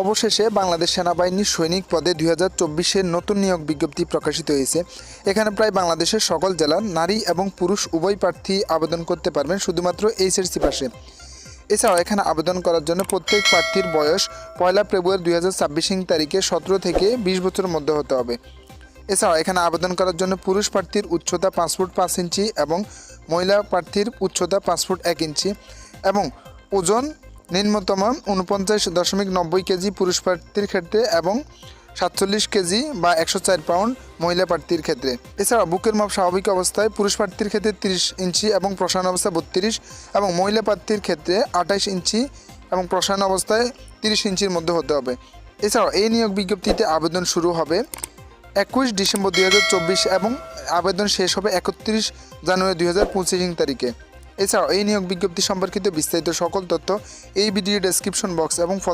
অবশেষে বাংলাদেশ সেনাবাহিনীর সৈনিক পদে দুই হাজার নতুন নিয়োগ বিজ্ঞপ্তি প্রকাশিত হয়েছে। এখানে প্রায় বাংলাদেশের সকল জেলার নারী এবং পুরুষ উভয় প্রার্থী আবেদন করতে পারবেন শুধুমাত্র এইচএসসি পাশে। এছাড়াও এখানে আবেদন করার জন্য প্রত্যেক প্রার্থীর বয়স পয়লা ফেব্রুয়ারি দুই হাজার ছাব্বিশ তারিখে সতেরো থেকে বিশ বছরের মধ্যে হতে হবে। এছাড়াও এখানে আবেদন করার জন্য পুরুষ প্রার্থীর উচ্চতা পাঁচ ফুট পাঁচ ইঞ্চি এবং মহিলা প্রার্থীর উচ্চতা পাঁচ ফুট এক ইঞ্চি এবং ওজন নিম্নতম উনপঞ্চাশ দশমিক নব্বই কেজি পুরুষ প্রার্থীর ক্ষেত্রে এবং সাতচল্লিশ কেজি বা একশো চার পাউন্ড মহিলা প্রার্থীর ক্ষেত্রে। এছাড়া বুকের মাপ স্বাভাবিক অবস্থায় পুরুষ প্রার্থীর ক্ষেত্রে তিরিশ ইঞ্চি এবং প্রসারণ অবস্থায় বত্রিশ এবং মহিলা প্রার্থীর ক্ষেত্রে আঠাশ ইঞ্চি এবং প্রসারণ অবস্থায় তিরিশ ইঞ্চির মধ্যে হতে হবে। এছাড়াও এই নিয়োগ বিজ্ঞপ্তিতে আবেদন শুরু হবে একুশ ডিসেম্বর দুই হাজার চব্বিশ এবং আবেদন শেষ হবে একত্রিশ জানুয়ারি দুই হাজার পঁচিশ তারিখে। এছাড়াও এই নিয়োগ বিজ্ঞপ্তি সম্পর্কিত বিস্তারিত সকল তথ্য এই ভিডিও ডেসক্রিপশন বক্স এবং